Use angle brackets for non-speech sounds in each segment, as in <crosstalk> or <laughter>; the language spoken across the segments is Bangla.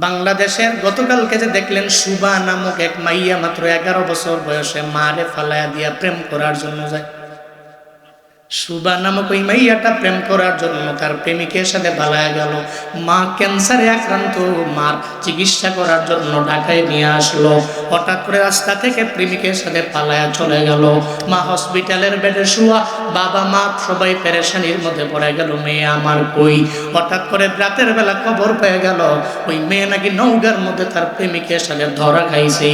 বাংলাদেশের গতকালকে যে দেখলেন সুবা নামক এক মাইয়া মাত্র এগারো বছর বয়সে মারে ফালায়া দিয়া প্রেম করার জন্য যায়। সুবা নামক ওই মাইয়াটা প্রেম করার জন্য তার প্রেমিকের সাথে পালায় গেল। মা ক্যান্সারে আক্রান্ত, মার চিকিৎসা করার জন্য ঢাকায় নিয়ে আসলো। হঠাৎ করে রাস্তা থেকে প্রেমিকের সাথে পালায়া চলে গেল। মা হসপিটালের বেডে শুয়া, বাবা, মা সবাই পেরেশানির মধ্যে পড়ে গেল, মেয়ে আমার কই? হঠাৎ করে রাতের বেলা খবর পেয়ে গেল, ওই মেয়ে নাকি নৌকার মধ্যে তার প্রেমিকের সাথে ধরা খাইছে।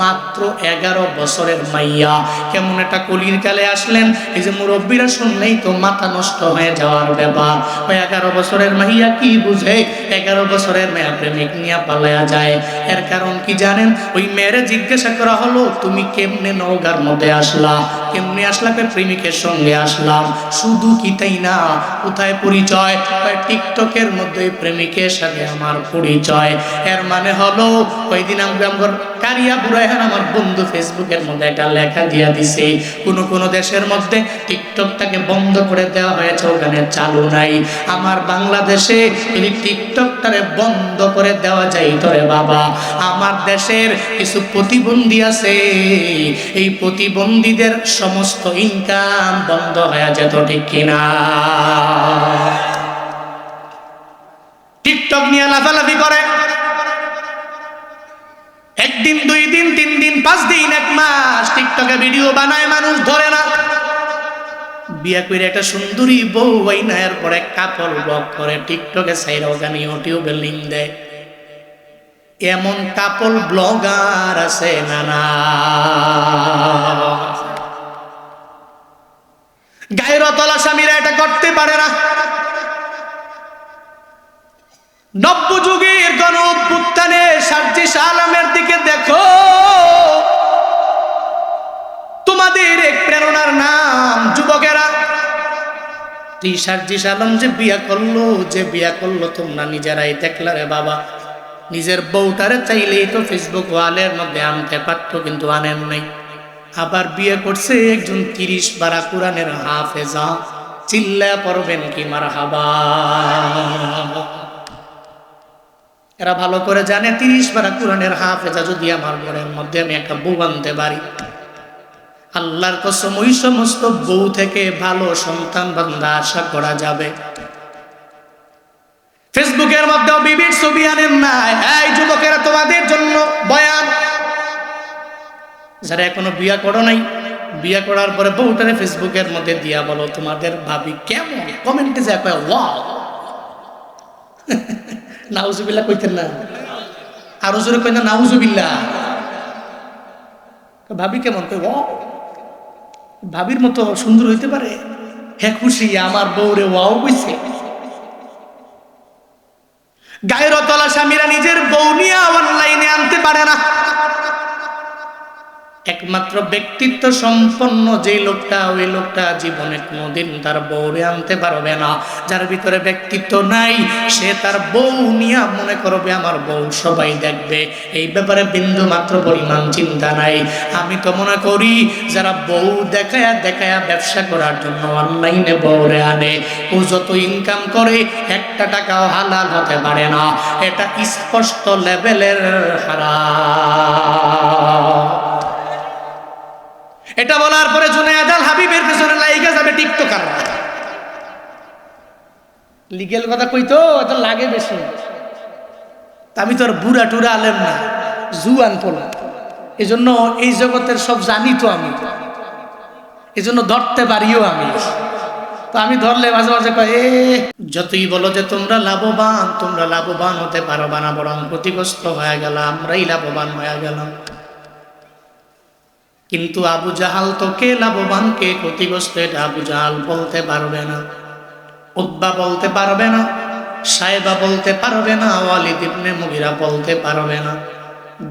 মাত্র এগারো বছরের মাইয়া। কেমন একটা কলির কালে আসলেন। এই যে মুরব্বীরা শুনলেই তো মাথা নষ্ট হয়ে যাওয়ার ব্যাপার। ওই এগারো বছরের মাইয়া কি বুঝে? এগারো বছরের মেয়া প্রেমিক নিয়ে পালায়া যায়। এর কারণ কি জানেন? ওই মেয়েরে জিজ্ঞাসা করা হলো, তুমি কেমনে নৌকার মধ্যে আসলা? কেমনে আসলা কয় প্রেমিকের সঙ্গে আসলাম? শুধু কি তাই না? কোথায় পরিচয়? টিকটকের মধ্যে প্রেমিকের সাথে আমার পরিচয়। এর মানে হলো ওই দিন আমি আমার কারিয়া বুড়াইহান আমার বন্ধু ফেসবুকের মধ্যে একটা লেখা দিয়া দিছে, কোন কোন দেশের মধ্যে টিকটকটাকে বন্ধ করে দেওয়া হয়েছে, ওখানে চালু নাই। আমার বাংলাদেশে যদি টিকটকটারে বন্ধ করে দেওয়া যায়, তোরে বাবা। আমার দেশের কিছু প্রতিবন্ধী আছে, এই প্রতিবন্ধীদের সমস্ত ইনকাম বন্ধ হয়ে যেত, ঠিক কিনা? টিকটক নিয়ে লাফালাফি করে। একদিন, দুই দিন, তিন দিন, পাঁচ দিন, এক মাস টিকটকে ভিডিও বানায় মানুষ ধরে না। বিয়া করে একটা সুন্দরী বউ না এরপরে কাপড় ব্লগ করে টিকটকে সাইরা ওখানে ইউটিউবে লিঙ্ক দেয়। এমন কাপল ব্লগার আছে না না? গায়ের তলা স্বামীরা এটা করতে পারে না। নব্য যুগের গণ অভ্যুত্থানে সার্জিস আলমের দিকে দেখো। তোমাদের এক প্রেরণার নাম, যুবকেরা। এই সার্জিস আলম যে বিয়া করল, যে বিয়া করল তোমরা নিজেরাই দেখলা রে বাবা। নিজের বউটারে চাইলেই তো ফেসবুক ওয়ালের মধ্যে আনতে পারতো, কিন্তু আনেন নাই। আবার বিয়ে করছে একজন তিরিশ বারা কোরআনের হাফেজা। চিল্লা পড়বেন কি মার হাবা এরা ভালো করে জানে, তিরিশ বারা কোরআনের হাফেজা যদি আমার ঘরের মধ্যে আমি একটা বউ আনতে পারি। আল্লাহর কসম, ওই সমস্ত বউ থেকে ভালো সন্তান বান্ধা আশা করা যাবে। ফেসবুকের মধ্যেও বিবির ছবি আনেন না এই যুবকেরা তোমাদের জন্য বয়ান যারা এখনও বিয়া করো নাই, বিয়া করার পরে বউটারে ফেসবুকের মধ্যে দিয়া বলো, তোমাদের ভাবি কেমন? কমেন্টে যায় কয়, ওয়াও। <laughs> নাউজুবিল্লাহ কইতেন না। আরও জোরে কই না নাউজুবিল্লাহ ভাবি কেমন? কই ওয়াও। ভাবির মতো সুন্দর হইতে পারে? হ্যাঁ খুশি, আমার বউরে ওয়াও কইছে। গায়ের তলা স্বামীরা নিজের বউ নিয়ে অনলাইনে আনতে পারে না। একমাত্র ব্যক্তিত্ব সম্পন্ন যে লোকটা, ওই লোকটা জীবনে কোনোদিন তার বউরে আনতে পারবে না। যার ভিতরে ব্যক্তিত্ব নাই, সে তার বউ নিয়ে মনে করবে, আমার বউ সবাই দেখবে। এই ব্যাপারে বিন্দু মাত্র পরিমাণ চিন্তা নাই। আমি তো মনে করি, যারা বউ দেখায়া দেখায়া ব্যবসা করার জন্য অনলাইনে বউরে আনে, ও যত ইনকাম করে, একটা টাকাও হালাল হতে পারে না। এটা স্পষ্ট লেভেলের হারা এটা বলার পরে জুনায়দ আল হাবিবের পেছনে লাইগা যাবে টিকটকার। লিগেল কথা কইতো এত লাগে বেশি। আমি তো আর বুড়া টুরা আলেম না, জুয়ান পোলা। এই জন্য এই জগতের সব জানি তো আমি। এই জন্য ধরতে পারিও আমি। তো আমি ধরলে মাঝে মাঝে কয়, এ, যতই বলো যে তোমরা লাভবান তোমরা লাভবান হতে পারবা না, বরং ক্ষতিগ্রস্ত হয়ে গেলাম, আমরাই লাভবান হয়ে গেলাম। কিন্তু আবু জাহাল তো কে লাভবান, কে ক্ষতিগ্রস্ত এটা আবু জাহাল বলতে পারবে না। উদ্বা বলতে পারবে না সাহেবা বলতে পারবে না, ওয়ালিদ ইবনে মুগিরা বলতে পারবে না।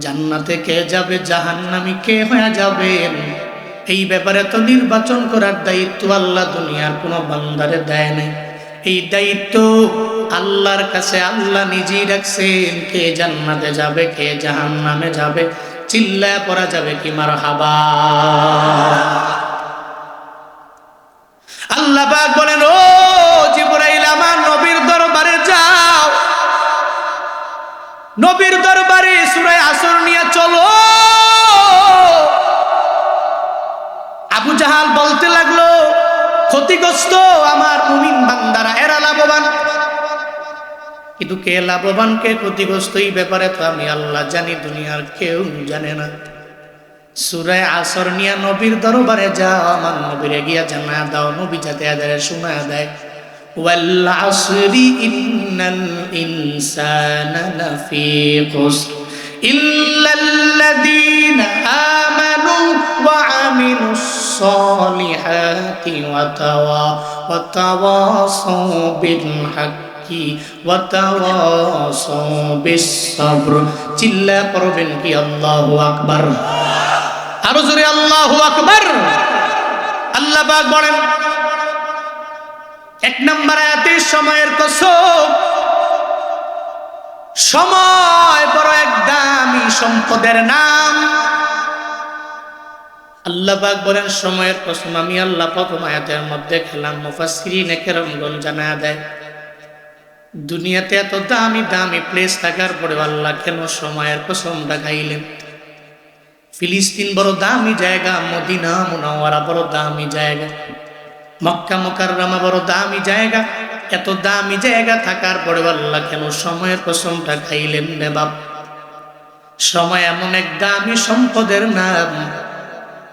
জান্নাতে কে যাবে, জাহান্নামি কে হয়ে যাবে? এই ব্যাপারে তো নির্বাচন করার দায়িত্ব আল্লাহ দুনিয়ার কোনো বান্দারে দেয় নাই। এই দায়িত্ব আল্লাহর কাছে আল্লাহ নিজেই রাখছেন। কে জান্নাতে যাবে, কে জাহান্নামে যাবে? চিল্লায় পড়া যাবে কি মার হাবা আল্লাহ বলেন, ও জিবরাইল, আমার নবীর দরবারে যাও। নবীর দরবারে সুরায় আসর নিয়ে চলো। আবু জাহাল বলতে লাগল, ক্ষতিগ্রস্ত আমার মুমিন বান্দারা, এরা লাভবান। কিন্তু কে লাভবান, কে ক্ষতিগ্রস্ত এই ব্যাপারে তো আমি আল্লাহ জানি, দুনিয়ার কেউ জানে না। সুরে আসর নিয়া নবীর দরবারে যাও, আমার নবীর গিয়া জানা দাও, নবী যাতে আদারে শোনা দেয় ওয়াল ইন্নাল ইনসানা লাফি খুসর ইল্লাল্লাযীনা আমানু ওয়া আমিলুস সালিহাতি ওয়া তাওয়া ওয়া তাওয়াসাউ বিল হক কি চিল্লা পড়বেন কি আল্লাহ আকবর আরও জোরে আল্লাহ আকবর। আল্লাহ বলেন, এক নম্বর আয়াতে সময়ের কসম সময় বড় এক দামি সম্পদের নাম। আল্লাহ বলেন, সময়ের কসম আমি আল্লাহ প্রথম আয়াতের মধ্যে খেলাম। মুফাসসিরিন কেরমগণ জানা দেয়। দুনিয়াতে এত দামি দামি প্লেস থাকার পরে আল্লাহ কেন সময়ের কসম দেখাইলেন ফিলিস্তিন বড় দামি জায়গা, মদিনা, মুনাওয়ারা বড় দামি জায়গা, মক্কা, মোকাররমা বড় দামি জায়গা। এত দামি জায়গা থাকার পরে আল্লাহ কেন সময়ের কসমটা খাইলেন রে বাপ? সময় এমন এক দামি সম্পদের নাম।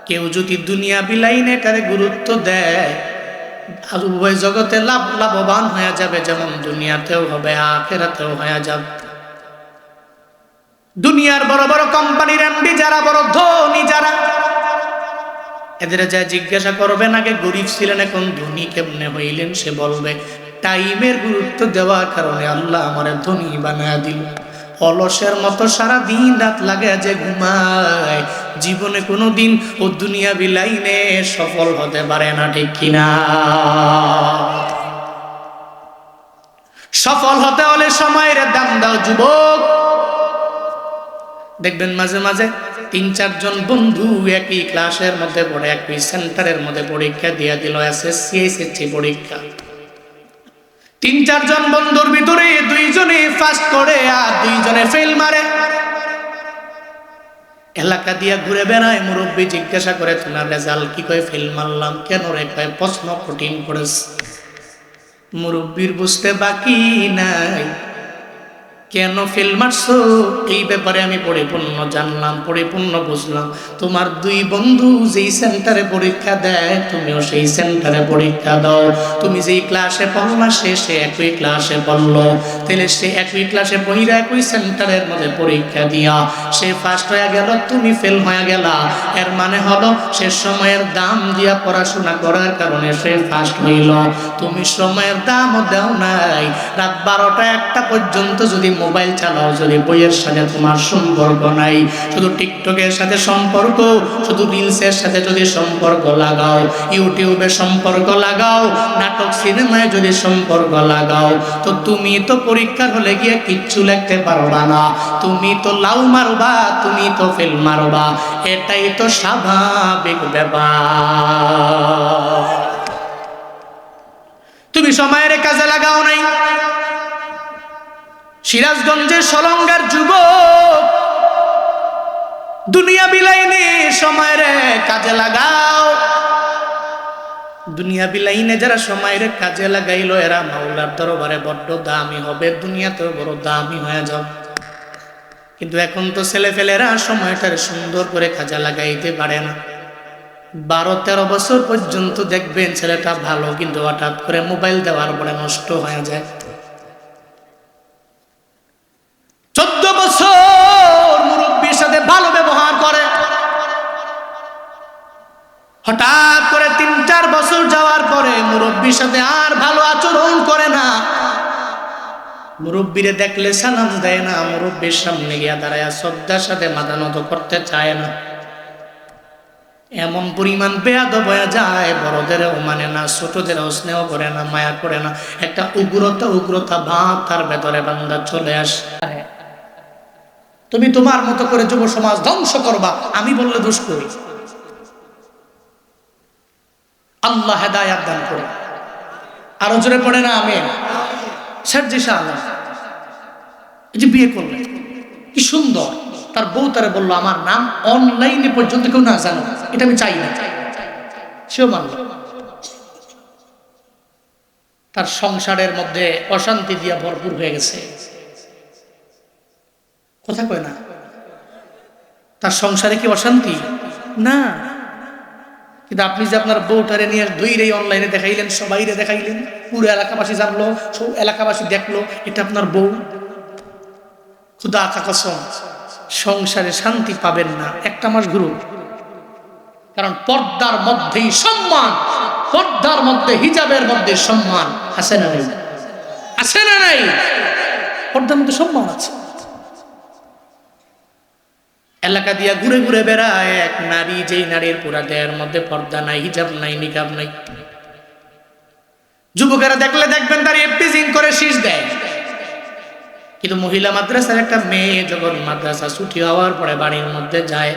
কেউ যদি দুনিয়া বিলাইনে এটারে গুরুত্ব দেয় উভয় জগতে লাভ লাভবান হয়ে যাবে, যেমন দুনিয়াতেও হবে, আখেরাতেও হয়ে যাবে। দুনিয়ার বড় বড় কোম্পানির এমডি যারা, বড় ধনী যারা, এদের যা জিজ্ঞাসা করবেন, আগে গরিব ছিলেন, এখন ধনী কেমনে হইলেন, সে বলবে, টাইমের গুরুত্ব দেওয়ার কারণে আল্লাহ আমার ধনী বানায় দিল। অলসের মতো সারা দিন রাত লাগে যে ঘুমায়, জীবনে কোনো দিন ও দুনিয়া বিলাইনে সফল হতে পারে না, ঠিক কিনা? সফল হতে হলে সময়ের দাম দাও, যুবক। দেখবেন মাঝে মাঝে তিন চারজন বন্ধু একই ক্লাসের মধ্যে পড়ে, একই সেন্টারের মধ্যে পরীক্ষা দিয়ে দিল এসএসসি এসএসসি পরীক্ষা। তিন চারজন বন্ধুর ভিতরে দুইজনে ফার্স্ট করে আর দুইজনে ফেল মারে। এলাকা দিয়া ঘুরে বেড়ায় মুরব্বী জিজ্ঞাসা করে, তোমার রেজাল্ট কি কয় ফেল মারলাম? কেন রে কয় প্রশ্ন কঠিন করেছে? মুরব্বীর বুঝতে বাকি নাই। কেন ফেল মারছো? এই ব্যাপারে আমি পরিপূর্ণ জানলাম, পরিপূর্ণ বুঝলাম। তোমার দুই বন্ধু যেই সেন্টারে পরীক্ষা দেয়, তুমিও সেই সেন্টারে পরীক্ষা দাও। তুমি যেই ক্লাসে পড়লা, সে সে একই ক্লাসে পড়ল। তাহলে সে একই ক্লাসে বহিরা একই সেন্টারের মধ্যে পরীক্ষা দিয়া, সে ফার্স্ট হয়ে গেল, তুমি ফেল হয়ে গেলা। এর মানে হলো, সে সময়ের দাম দিয়া পড়াশোনা করার কারণে সে ফার্স্ট হইল। তুমি সময়ের দামও দেও নাই। রাত বারোটা একটা পর্যন্ত যদি মোবাইল চালাও, যদি বইয়ের সাথে তোমার সম্পর্ক নাই, শুধু টিকটকের সাথে সম্পর্ক, শুধু রিলসের সাথে যদি সম্পর্ক লাগাও, ইউটিউবে সম্পর্ক লাগাও, নাটক সিনেমায় যদি সম্পর্ক লাগাও, তো তুমি তো পরীক্ষার হলে গিয়ে কিচ্ছু লিখতে পারবা না। তুমি তো লাউ মারবা, তুমি তো ফেল মারবা, এটাই তো স্বাভাবিক ব্যাপার। তুমি সময়ের কাজে লাগাও নাই। সিরাজগঞ্জের সলঙ্গার যুবক, দুনিয়া বিলাইনে সময় রে কাজে লাগাও। দুনিয়া বিলাইনে যারা সময় রে কাজে লাগাইলো, এরা মাওলার দরবারে বড্ড দামি হবে, দুনিয়াতেও বড় দামি হয়ে যাও। কিন্তু এখন তো ছেলে ফেলেরা সময়টার সুন্দর করে কাজে লাগাইতে পারে না। বারো, তেরো বছর পর্যন্ত দেখবেন ছেলেটা ভালো, কিন্তু হঠাৎ করে মোবাইল দেওয়ার পরে নষ্ট হয়ে যায়। মুরব্বীরে দেখলে সালাম দেয় না, মুরব্বীর সামনে গিয়া দাঁড়ায় শ্রদ্ধার সাথে মাথা নত করতে চায় না। এমন পরিমাণ বেয়াদ বয়া যায়, বড়দেরও মানে না, ছোটদেরও স্নেহ করে না, মায়া করে না। একটা উগ্রতা উগ্রতা ভাব তার ভেতরে বান্দা চলে আসে। তুমি তোমার মতো করে যুব সমাজ ধ্বংস করবা, আমি বললে দোষ করি আল্লাহ হেদায়াত দান করে আরও জোরে পড়ে না আমি স্যার এই যে বিয়ে করলেন কি সুন্দর। তার বউ তারে বলল, আমার নাম অনলাইনে পর্যন্ত কেউ না জানো এটা আমি চাই না। সেও মানল। তার সংসারের মধ্যে অশান্তি দিয়া ভরপুর হয়ে গেছে। কথা কয় না? তার সংসারে কি অশান্তি? না। কিন্তু আপনি যে আপনার বউটারে নিয়ে দইরে অনলাইনে দেখাইলেন, সবাইরে দেখাইলেন, পুরো এলাকাবাসী জানলো, সব এলাকাবাসী দেখল, এটা আপনার বউ। খুদা আকা কসম সংসারে শান্তি পাবেন না একটা মাস ঘুরুন কারণ পর্দার মধ্যেই সম্মান, পর্দার মধ্যে হিজাবের মধ্যে সম্মান। আছে না নাই? আছে না নাই? পর্দার মধ্যে সম্মান আছে। এলাকা দিয়া ঘুরে ঘুরে বেড়ায় এক নারী, যেই নারীর পুরা দেহের মধ্যে পর্দা নাই, হিজাব নাই, নিকাব নাই। যুবকেরা দেখলে দেখবেন তার এফটিজিং করে শীষ দেয়। কিন্তু মহিলা মাদ্রাসার একটা মেয়ে যখন মাদ্রাসা ছুটি হওয়ার পরে বাড়ির মধ্যে যায়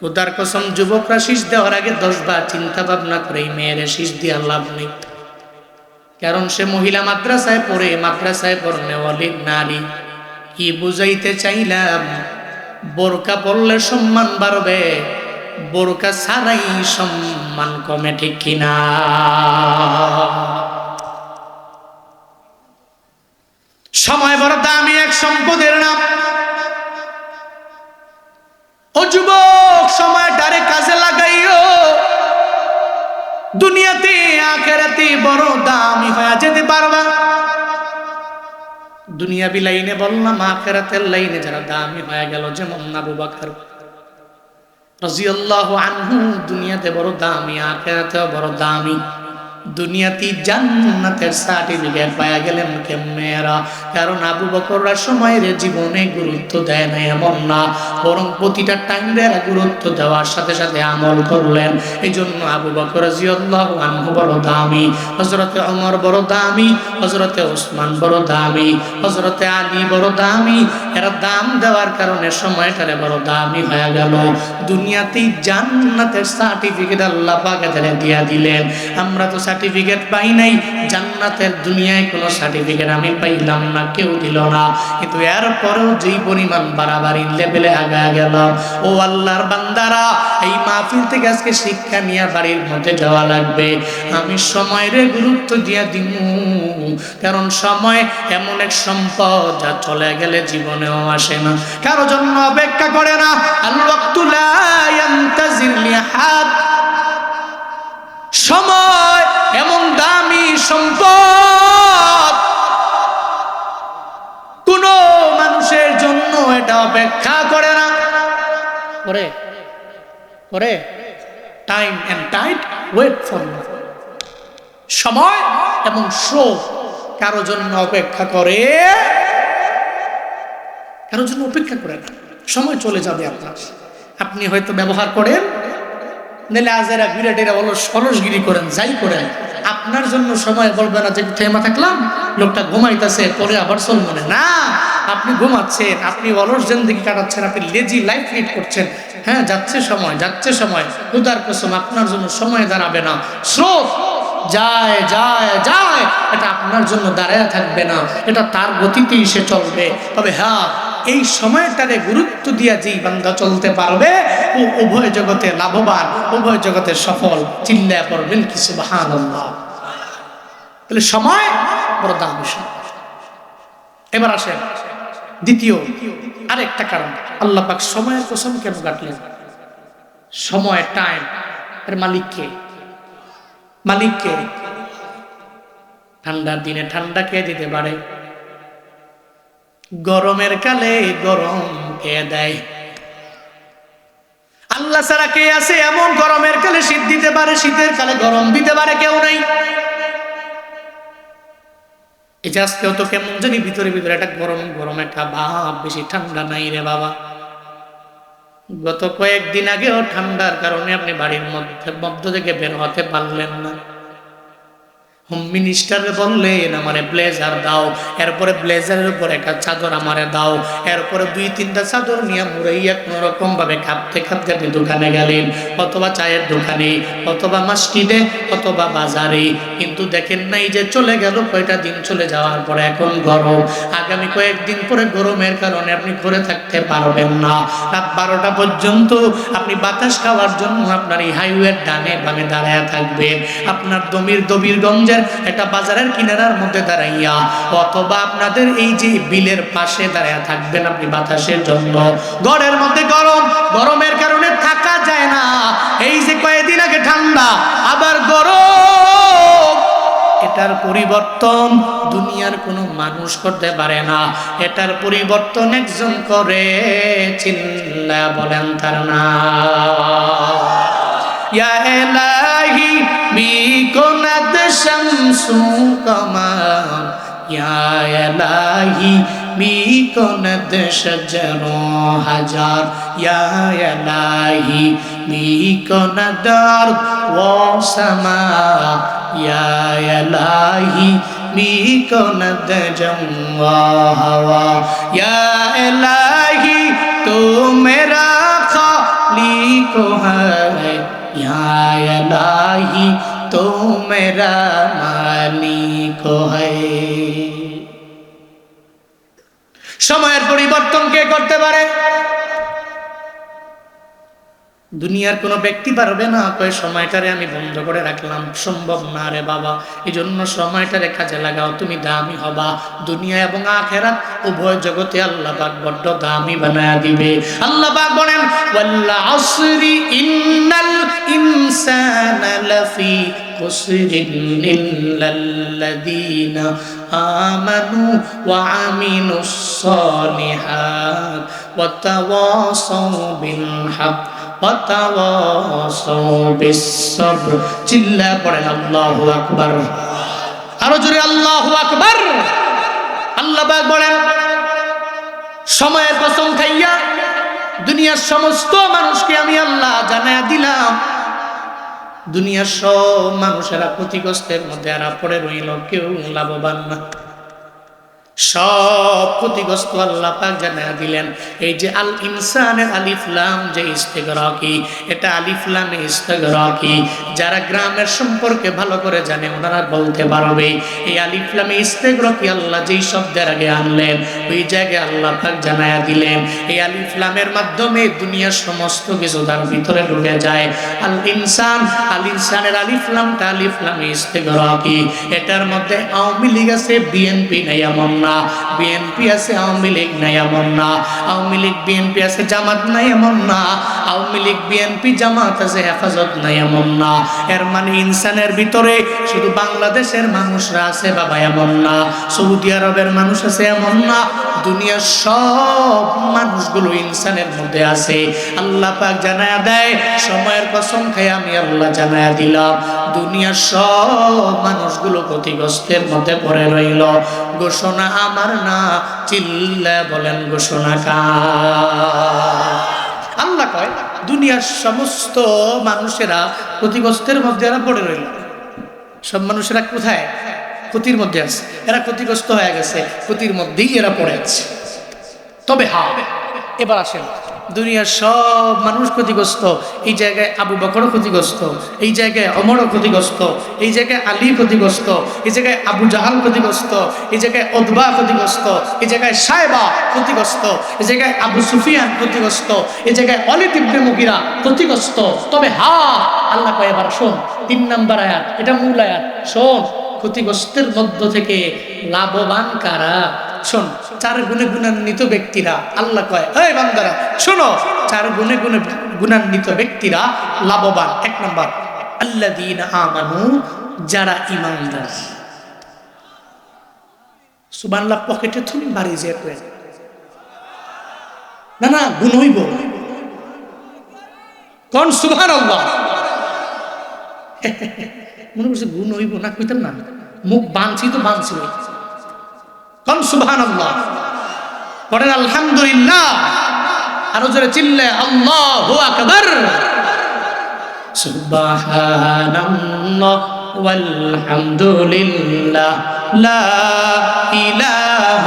কোদার কসম যুবকরা শীষ দেওয়ার আগে দশবার চিন্তা ভাবনা করে এই মেয়ের শীষ দিয়ে লাভ নেই। কারণ সে মহিলা মাদ্রাসায় পড়ে, মাদ্রাসায় পড়নে অলিক নারী। কি বুঝাইতে চাইলাম? বোরকা পড়লে সম্মান বাড়বে, বোরকা ছাড়াই সম্মান কমে ঠিক কিনা? সময় বড় দামি এক সম্পদের নাম। ও যুবক সময়টারে কাজে লাগাইও। দুনিয়াতে আখেরাতে বড় দামি হয়ে যেতে পারবা। দুনিয়া বি লাইনে বললাম, আখেরাতের লাইনে যারা দামি হয়ে গেল, যেমন আবু বাকর রাজিয়াল্লাহু আনহু, দুনিয়াতে বড় দামি, আখেরাতেও বড় দামি। দুনিয়াতে জান্নাতের সার্টিফিকেট পাওয়া গেলেন কেমেরা কারণ আবু বকররা সময়ের জীবনে গুরুত্ব দেয় না এমন না। বরং প্রতিটা টাইমের গুরুত্ব দেওয়ার সাথে সাথে আমল করলেন। এই জন্য আবু বকর জিয়াল্লাহ আনহু বড় দামি হজরতে অমর বড় দামি হজরতে ওসমান বড় দামি হজরতে আলী বড় দামি। এরা দাম দেওয়ার কারণে সময়টারে বড় দামি হয়ে গেল। দুনিয়াতেই জান্নাতের সার্টিফিকেট আল্লাহ পাকে দিয়া দিলেন। আমরা তো সার্টিফিকেট পাই নাই, জান্নাতের দুনিয়ায় কোনো সার্টিফিকেট আমি পাইলাম না, কেউ দিল না। কিন্তু এরপরেও যেই পরিমাণ বাড়াবাড়ি লেভেলে আগা গেল, ও আল্লাহর বান্দারা, এই মাহফিল থেকে আজকে শিক্ষা নিয়ে বাড়ির মধ্যে যাওয়া লাগবে। আমি সময়ের গুরুত্ব দিয়া দিব কারণ সময় এমন এক সম্পদ যা চলে গেলে জীবনেও আসে না। কারও জন্য অপেক্ষা করে না আল্লাহ সময় এমন দামি সম্পদ। কোন মানুষের জন্য এটা অপেক্ষা করে না। করে করে time and tight wait for সময় এবং শো কারও জন্য অপেক্ষা করে, কারও জন্য অপেক্ষা করে না। সময় চলে যাবে আপনার। আপনি হয়তো ব্যবহার করেন নেলে আজেরা ঘুরে টেরা বলো সরসগিরি করেন, যাই করেন। আপনার জন্য সময় বলবে না যে থেমা থাকলাম, লোকটা ঘুমাইতেছে, পরে আবার চল মনে। না, আপনি ঘুমাচ্ছেন, আপনি অলস জিন্দিগি কাটাচ্ছেন, আপনি লেজি লাইফ লিড করছেন। হ্যাঁ যাচ্ছে সময় যাচ্ছে সময়। উদার কসম, আপনার জন্য সময় দাঁড়াবে না। স্রোত, যায় যায় যায়। এটা আপনার জন্য দাঁড়ায় থাকবে না। এটা তার গতিতেই সে চলবে। তবে হ্যাঁ এই সময়টাকে গুরুত্ব দিয়া যেই বান্দা চলতে পারবে, ও উভয় জগতে লাভবান, উভয় জগতে সফল। চিল্লা পড়বেন কিছু বাহান তাহলে সময় বড় দাম বিষয় এবার আসেন দ্বিতীয়, আরেকটা কারণ। আল্লাহ পাক সময়ের কসম কেন কাটলেন? সময় টাইম এর মালিককে মালিককে ঠান্ডার দিনে ঠান্ডা কে দিতে পারে? গরমের কালে গরম কে দেয়? আল্লাহ ছাড়া কে আছে এমন গরমের কালে শীত দিতে পারে? শীতের কালে গরম দিতে পারে কেউ নাই। এই যে আজকেও তো কেমন জানি ভিতরে ভিতরে একটা গরম গরম একটা ভাব, বেশি ঠান্ডা নাই রে বাবা। গত কয়েকদিন আগেও ঠান্ডার কারণে আপনি বাড়ির মধ্যে মধ্য থেকে বের হতে পারলেন না। হোম মিনিস্টার বললেন আমারে ব্লেজার দাও, এরপরে ব্লেজারের উপর একটা চাদর আমারে দাও, এরপরে দুই, তিনটা চাদর নিয়ে মুড়াইয়া কোনো রকম ভাবে কাঁপতে কাঁপতে আপনি দোকানে গেলেন, অথবা চায়ের দোকানে, অথবা মাসজিদে, অথবা বাজারে। কিন্তু দেখেন নাই যে চলে গেল, কয়টা দিন চলে যাওয়ার পরে এখন গরম। আগামী কয়েকদিন পরে গরমের কারণে আপনি ঘরে থাকতে পারবেন না। রাত বারোটা পর্যন্ত আপনি বাতাস খাওয়ার জন্য আপনার এই হাইওয়ের ডানে বামে দাঁড়ায় থাকবেন। আপনার দমির দবির গঞ্জের একটা বাজারের কিনারার মধ্যে দাঁড়াইয়া, অথবা আপনাদের এই যে বিলের পাশে দাঁড়ায় থাকবেন আপনি বাতাসের জন্য। ঘরের মধ্যে গরম, গরমের কারণে থাকা যায় না। এই যে কয়েকদিন আগে ঠান্ডা, আবার গরম। এটার পরিবর্তন দুনিয়ার কোনো মানুষ করতে পারে না। এটার পরিবর্তন একজন করে চিল্লা বলেন তার না ইয়া এলাহি বিকুনাত कमाल या इलाही बीकनद सजनों हज़ार या इलाही बीकनदार वो समा या इलाही बीकनद जमुआ हवा या इलाही तू तो मेरा खाली को है या इलाही تو میرا মালিক সময়ের পরিবর্তন কে করতে পারে? দুনিয়ার কোনো ব্যক্তি পারবে না, কয়ে সময়টারে আমি বন্ধ করে রাখলাম। সম্ভব না রে বাবা এই জন্য সময়টারে কাজে লাগাও, তুমি দামি হবা। দুনিয়া এবং আখেরা উভয় জগতে আল্লাহ পাক বড্ড দামি বানায়া দিবে। আল্লাহ পাক বলেন ওয়াল্লা আসরি ইন্নাল ইনসানা লাফি ইল্লাল্লাযীনা আমানু ওয়া আমিলুস সালিহাত ওয়া তাওয়াসাউ বিল হক আরও দুনিয়ার সমস্ত মানুষকে আমি আল্লাহ জানায়া দিলাম। দুনিয়ার সব মানুষেরা ক্ষতিগ্রস্তের মধ্যে এরা পড়ে রইল কেউ লাভবান না। সব ক্ষতিগ্রস্ত আল্লাহ পাক জানা দিলেন। এই যে আল ইনসানের আলিফলাম যে ইস্তেগরাকি, এটা আলিফলামে ইস্তেগরাকি। যারা গ্রামের সম্পর্কে ভালো করে জানে, ওনারা বলতে পারবে, এই আলিফলামে ইস্তেগরাকি আল্লাহ যেই শব্দের আগে আনলেন, ওই জায়গায় আল্লাহ পাক জানায়া দিলেন। এই আলিফলামের মাধ্যমে দুনিয়ার সমস্ত কিছু তার ভিতরে ঢুকে যায়। আল ইনসান, আল ইনসানের আলিফলামটা আলিফলামে ইস্তেগরাকি। এটার মধ্যে আওয়ামী লীগ আছে, বিএনপি নাই, এমন না বিএনপি আছে, আওয়ামী লীগ নাই এমন না। আওয়ামী লীগ বিএনপি আছে, জামাত নাই এমন না। আওয়ামী লীগ বিএনপি জামাত আছে, হেফাজত নাই এমন না। এর মানে ইনসানের ভিতরে শুধু বাংলাদেশের মানুষরা আছে বাবা, এমন না। সৌদি আরবের মানুষ আছে এমন না। দুনিয়ার সব মানুষগুলো ইনসানের মধ্যে আছে। আল্লাহ পাক জানায়া দেয়, সময়ের কসম খাই আমি আল্লাহ জানায়া দিলাম। দুনিয়ার সব মানুষগুলো ক্ষতিগ্রস্তের মধ্যে পড়ে রইল। ঘোষণা আমার না চিল্লা বলেন ঘোষণা আল্লাহ কয়, দুনিয়ার সমস্ত মানুষেরা ক্ষতিগ্রস্তের মধ্যে এরা পড়ে রইল। সব মানুষেরা কোথায়? ক্ষতির মধ্যে আছে। এরা ক্ষতিগ্রস্ত হয়ে গেছে। ক্ষতির মধ্যেই এরা পড়ে আছে। তবে হা এবার আসেন। দুনিয়ার সব মানুষ ক্ষতিগ্রস্ত। এই জায়গায় আবু বকরও ক্ষতিগ্রস্ত, এই জায়গায় অমরও ক্ষতিগ্রস্ত, এই জায়গায় আলী ক্ষতিগ্রস্ত, এই জায়গায় আবু জাহাল ক্ষতিগ্রস্ত, এই জায়গায় অদবা ক্ষতিগ্রস্ত, এই জায়গায় সাহেবা ক্ষতিগ্রস্ত, এই জায়গায় আবু সুফিয়ান ক্ষতিগ্রস্ত, এই জায়গায় অলি তিব্রে মুগিরা ক্ষতিগ্রস্ত। তবে হা, আল্লাহ কয়, এবার শোন, তিন নাম্বার আয়াত, এটা মূল আয়াত। শোন, ক্ষতিগ্রস্তের মধ্য থেকে লাভবান কারা? শোন, চার গুণে গুণান্বিত ব্যক্তিরা, আল্লাহ কয়, এই বান্দারা, শোনো, চার গুণে গুণে গুণান্বিত ব্যক্তিরা লাভবান। এক নম্বর আল্লাহ দিন আমানু, যারা ইমানদার সুবানলা পকেটে তুমি বাড়ি যে না না, গুণ হইব। কোন সুভান মনে করছে গুণ হইব না, কইতাম না। মুখ বাঁধছি তো বাঁধছি। কন সুবহান আল্লাহ পড়েন আলহামদুলিল্লাহ আরো জোরে চিল্লে আল্লাহু আকবার সুবহানাল্লাহ والحمد لله لا إله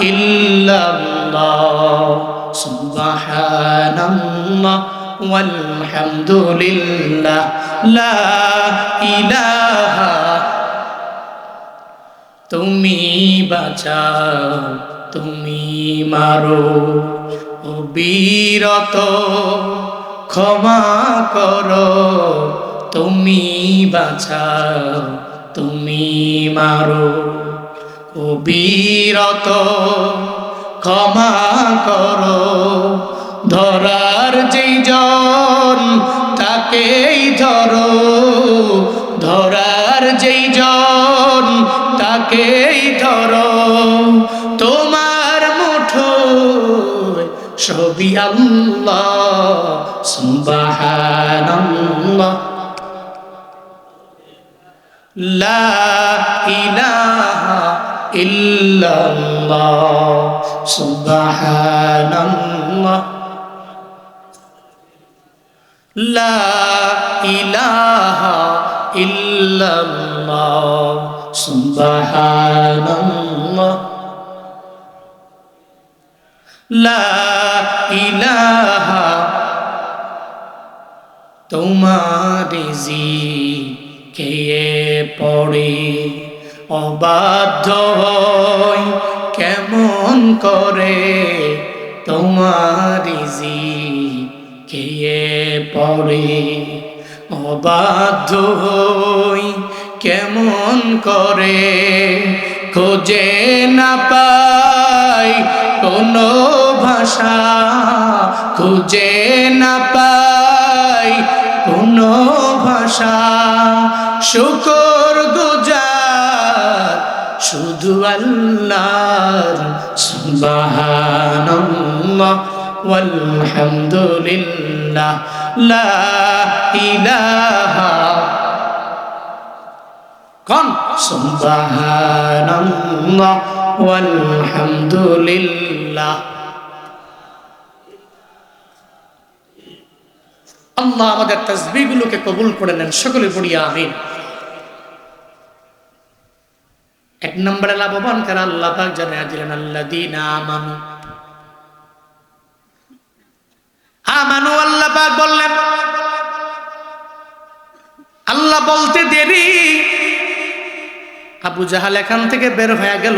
إلا الله سبحان الله والحمد لله لا إله তুমি বাঁচাও, তুমি মারো। অবিরত ক্ষমা করো। তুমি বাঁচাও, তুমি মারো। অবিরত ক্ষমা করো। ধরার যেই জন তাকেই ধরো। ধরার যেই জন তাকেই ধরো। তোমার মুঠো সবই আল্লাহ সুবহানাল্লাহ। লা ইলাহা ইল্লাল্লাহ সুবহানাল্লাহ। লা সুবহানাল্লাহ। লা ইলাহা তোমার কে পড়ে অবাধ্য হয় কেমন করে তোমার কে পড়ে অবাধ্য হই কেমন করে খোঁজে না পাই কোনো ভাষা, খুঁজে না পাই কোনো ভাষা। শুকর গুজার শুধু আল্লাহর, সুবহানাল্লাহ লা ইলাহা কন। সুবহানাল্লাহ আল্লাহ আমাদের তসবিগুলোকে কবুল করে নেন, সকলে পড়িয়া আমিন। এক নম্বরে লাভবান কারা? আল্লাহ পাক জানা দিলেন আল্লাহ দিন আমানু। আমানু আল্লাহ পাক বললেন, আল্লাহ বলতে দেরি। আবু জাহাল এখান থেকে বের হয়ে গেল